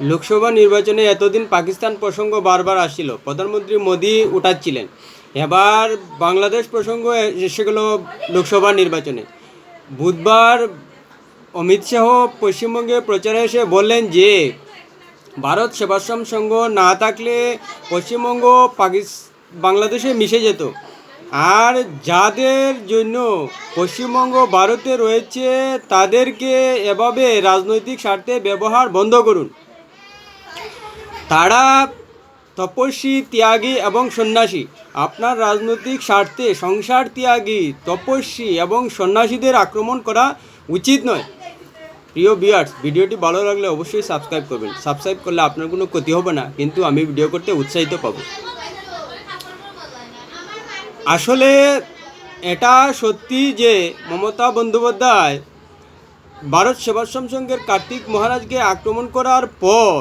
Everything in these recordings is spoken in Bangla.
লোকসভা নির্বাচনে এতদিন পাকিস্তান প্রসঙ্গ বারবার আসছিল প্রধানমন্ত্রী মোদী উঠাচ্ছিলেন। এবার বাংলাদেশ প্রসঙ্গ এসে গেল লোকসভা নির্বাচনে। বুধবার অমিত শাহ পশ্চিমবঙ্গে প্রচারে এসে বললেন যে, ভারত সেবাশ্রম সংঘ না থাকলে পশ্চিমবঙ্গ পাকিস, বাংলাদেশে মিশে যেত। আর যাদের জন্য পশ্চিমবঙ্গ ভারতে রয়েছে, তাদেরকে এভাবে রাজনৈতিক স্বার্থে ব্যবহার বন্ধ করুন। তারা তপস্বী, ত্যাগী এবং সন্ন্যাসী। আপনার রাজনৈতিক স্বার্থে সংসার ত্যাগী, তপস্বী এবং সন্ন্যাসীদের আক্রমণ করা উচিত নয়। প্রিয় বিয়ার্স ভিডিওটি ভালো লাগলে অবশ্যই সাবস্ক্রাইব করবেন। সাবস্ক্রাইব করলে আপনার কোনো ক্ষতি হবে না, কিন্তু আমি ভিডিও করতে উৎসাহিত পাব। আসলে এটা সত্যি যে মমতা বন্দ্যোপাধ্যায় ভারত সেবাশ্রম সংঘের কার্তিক মহারাজকে আক্রমণ করার পর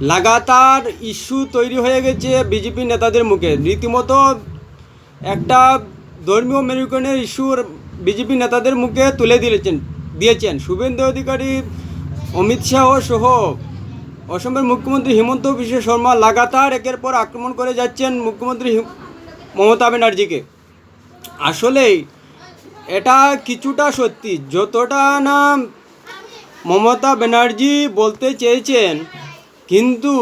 লাগাতার ইস্যু তৈরি হয়ে গেছে বিজেপি নেতাদের মুখে। রীতিমতো একটা ধর্মীয় মেরুকরণের ইস্যুর বিজেপি নেতাদের মুখে তুলে দিয়েছেন দিয়েছেন। শুভেন্দু অধিকারী, অমিত শাহ সহ অসমের মুখ্যমন্ত্রী হিমন্ত বিশ্ব শর্মা লাগাতার একের পর আক্রমণ করে যাচ্ছেন মুখ্যমন্ত্রী মমতা ব্যানার্জিকে। আসলেই এটা কিছুটা সত্যি, যতটা না মমতা ব্যানার্জি বলতে চেয়েছেন কিন্তু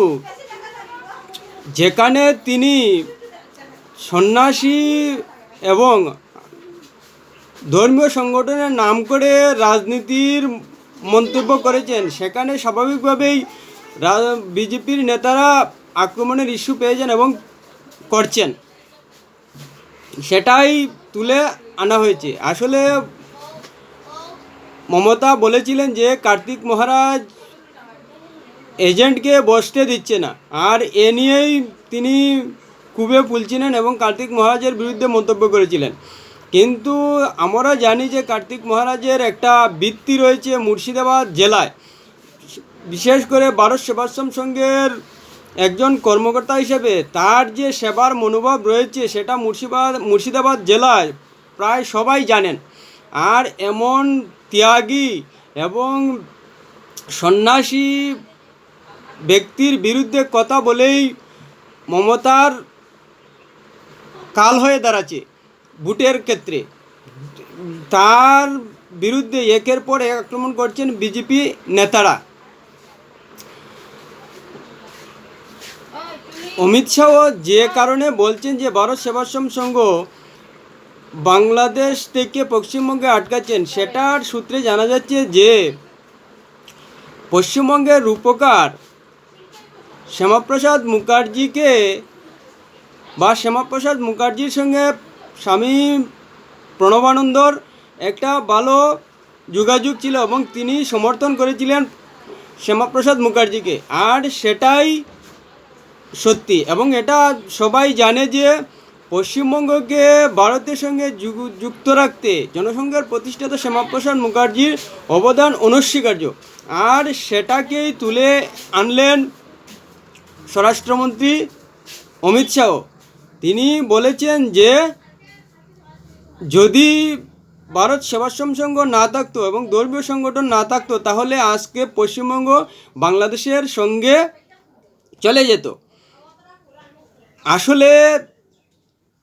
যেখানে তিনি সন্ন্যাসী এবং ধর্মীয় সংগঠনের নাম করে রাজনীতির মন্তব্য করেছেন, সেখানে স্বাভাবিকভাবেই বিজেপির নেতারা আক্রমণের ইস্যু পেয়েছেন এবং করছেন। সেটাই তুলে আনা হয়েছে। আসলে মমতা বলেছিলেন যে, কার্তিক মহারাজ এজেন্টকে বসতে দিচ্ছে না। আর এ নিয়েই তিনি কুবে ফুলছিলেন এবং কার্তিক মহারাজের বিরুদ্ধে মন্তব্য করেছিলেন। কিন্তু আমরা জানি যে কার্তিক মহারাজের একটা বৃত্তি রয়েছে মুর্শিদাবাদ জেলায়। বিশেষ করে ভারত সেবাশ্রম সংঘের একজন কর্মকর্তা হিসেবে তার যে সেবার মনোভাব রয়েছে সেটা মুর্শিদাবাদ মুর্শিদাবাদ জেলায় প্রায় সবাই জানেন। আর এমন ত্যাগী এবং সন্ন্যাসী ব্যক্তির বিরুদ্ধে কথা বলেই মমতার কাল হয়ে দাঁড়াচ্ছে ভোটের ক্ষেত্রে। তার বিরুদ্ধে একের পর এক আক্রমণ করছেন বিজেপি নেতারা। অমিত শাহ যে কারণে বলছেন যে ভারত সেবাশ্রম সংঘ বাংলাদেশ থেকে পশ্চিমবঙ্গে আটকাচ্ছেন, সেটার সূত্রে জানা যাচ্ছে যে পশ্চিমবঙ্গের রূপকার শ্যামাপ্রসাদ মুখার্জিকে বা শ্যামাপ্রসাদ মুখার্জির সঙ্গে স্বামী প্রণবানন্দর একটা ভালো যোগাযোগ ছিল এবং তিনি সমর্থন করেছিলেন শ্যামাপ্রসাদ মুখার্জিকে। আর সেটাই সত্যি এবং এটা সবাই জানে যে পশ্চিমবঙ্গকে ভারতের সঙ্গে যুক্ত রাখতে জনসংঘের প্রতিষ্ঠাতা শ্যামাপ্রসাদ মুখার্জির অবদান অনস্বীকার্য। আর সেটাকেই তুলে আনলেন স্বরাষ্ট্রমন্ত্রী অমিত শাহ, তিনি বলেছেন যে যদি ভারত সেবাশ্রম সংঘ না থাকতো এবং ধর্মীয় সংগঠন না থাকতো, তাহলে আজকে পশ্চিমবঙ্গ বাংলাদেশের সঙ্গে চলে যেত। আসলে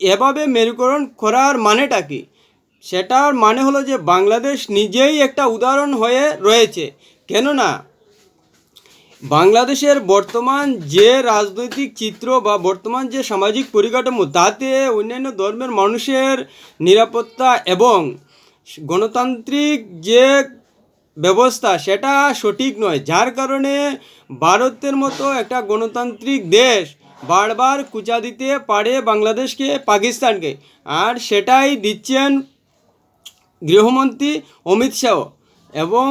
এভাবে মেরুকরণ করার মানেটা কি? সেটার মানে হলো যে বাংলাদেশ নিজেই একটা উদাহরণ হয়ে রয়েছে। কেননা বাংলাদেশের বর্তমান যে রাজনৈতিক চিত্র বা বর্তমান যে সামাজিক পরিকাঠামো, তাতে অন্যান্য ধর্মের মানুষের নিরাপত্তা এবং গণতান্ত্রিক যে ব্যবস্থা, সেটা সঠিক নয়। যার কারণে ভারতের মতো একটা গণতান্ত্রিক দেশ বারবার কুচা দিতে পারে বাংলাদেশকে, পাকিস্তানকে। আর সেটাই দিচ্ছেন গৃহমন্ত্রী অমিত শাহ। এবং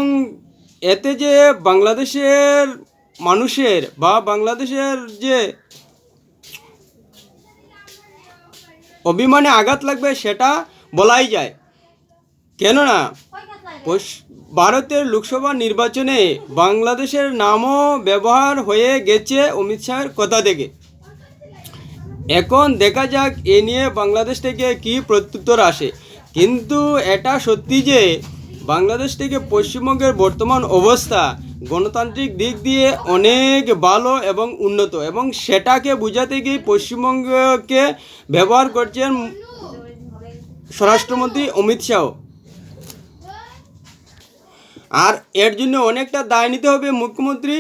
এতে যে বাংলাদেশের মানুষের বা বাংলাদেশের যে অভিমানে আঘাত লাগবে সেটা বলাই যায়। কেননা ভারতের লোকসভা নির্বাচনে বাংলাদেশের নামও ব্যবহার হয়ে গেছে অমিত শাহের কথা থেকে এখন দেখা যাক এ নিয়ে বাংলাদেশ থেকে কী প্রত্যুত্তর আসে। কিন্তু এটা সত্যি যে, বাংলাদেশ থেকে পশ্চিমবঙ্গের বর্তমান অবস্থা গণতান্ত্রিক দিক দিয়ে অনেক ভালো এবং উন্নত, এবং সেটাকে বোঝাতে গিয়ে পশ্চিমবঙ্গকে ব্যবহার করছেন স্বরাষ্ট্রমন্ত্রী অমিত শাহ। আর এর জন্য অনেকটা দায় নিতে হবে মুখ্যমন্ত্রী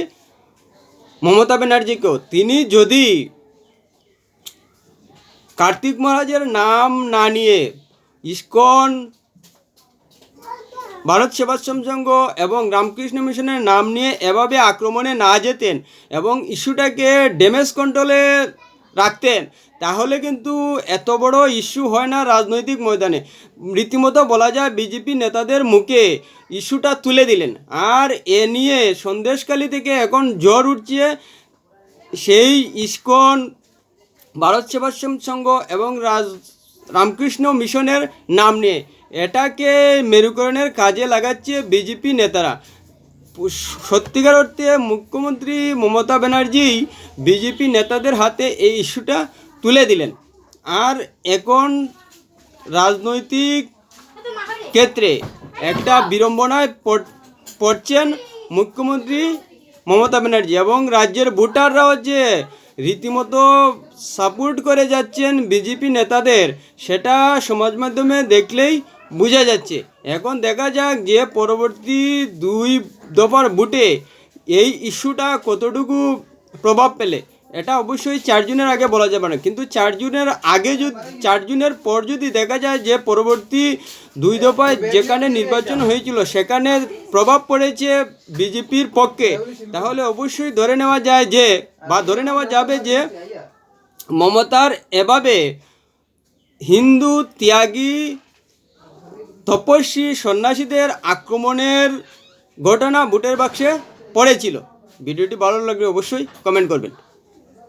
মমতা ব্যানার্জিকেও। তিনি যদি কার্তিক মহারাজের নাম না নিয়ে ইস্কন ভারত সেবাশ্রম সংঘ এবং রামকৃষ্ণ মিশনের নাম নিয়ে এভাবে আক্রমণে না যেতেন এবং ইস্যুটাকে ড্যামেজ কন্ট্রোলে রাখতেন। তাহলে কিন্তু এত বড় ইস্যু হয় না রাজনৈতিক ময়দানে। রীতিমতো বলা যায় বিজেপি নেতাদের মুখে ইস্যুটা তুলে দিলেন। আর এ নিয়ে সন্দেশকালী থেকে এখন জ্বর উঠছে। সেই ইস্কন ভারত সেবাশ্রম সংঘ এবং রাজ, রামকৃষ্ণ মিশনের নাম নিয়ে। এটাকে মেরুকরণের কাজে লাগাচ্ছে বিজেপি নেতারা। সত্যিকার অর্থে মুখ্যমন্ত্রী মমতা ব্যানার্জি বিজেপি নেতাদের হাতে এই ইস্যুটা তুলে দিলেন। আর এখন রাজনৈতিক ক্ষেত্রে একটা বিড়ম্বনায় পড়- পড়ছেন মুখ্যমন্ত্রী মমতা ব্যানার্জি এবং রাজ্যের ভোটাররাও যে রীতিমতো সাপোর্ট করে যাচ্ছেন বিজেপি নেতাদের, সেটা সমাজ মাধ্যমে দেখলেই বোঝা যাচ্ছে। এখন দেখা যাক যে পরবর্তী দুই দফার ভোটে এই ইস্যুটা কতটুকু প্রভাব পেলে। এটা অবশ্যই চার জুনের আগে বলা যাবে না। কিন্তু চার জুনের আগে যদি চার জুনের পর যদি দেখা যায় যে পরবর্তী দুই দফায় যেখানে নির্বাচন হয়েছিল, সেখানে প্রভাব পড়েছে বিজেপির পক্ষে, তাহলে অবশ্যই ধরে নেওয়া যায় যে, বা ধরে নেওয়া যাবে যে মমতার এভাবে হিন্দু ত্যাগী তপস্বী সন্ন্যাসীদের আক্রমণের ঘটনা বুটের বাক্সে পড়েছিল। ভিডিওটি ভালো লাগলে অবশ্যই কমেন্ট করবেন।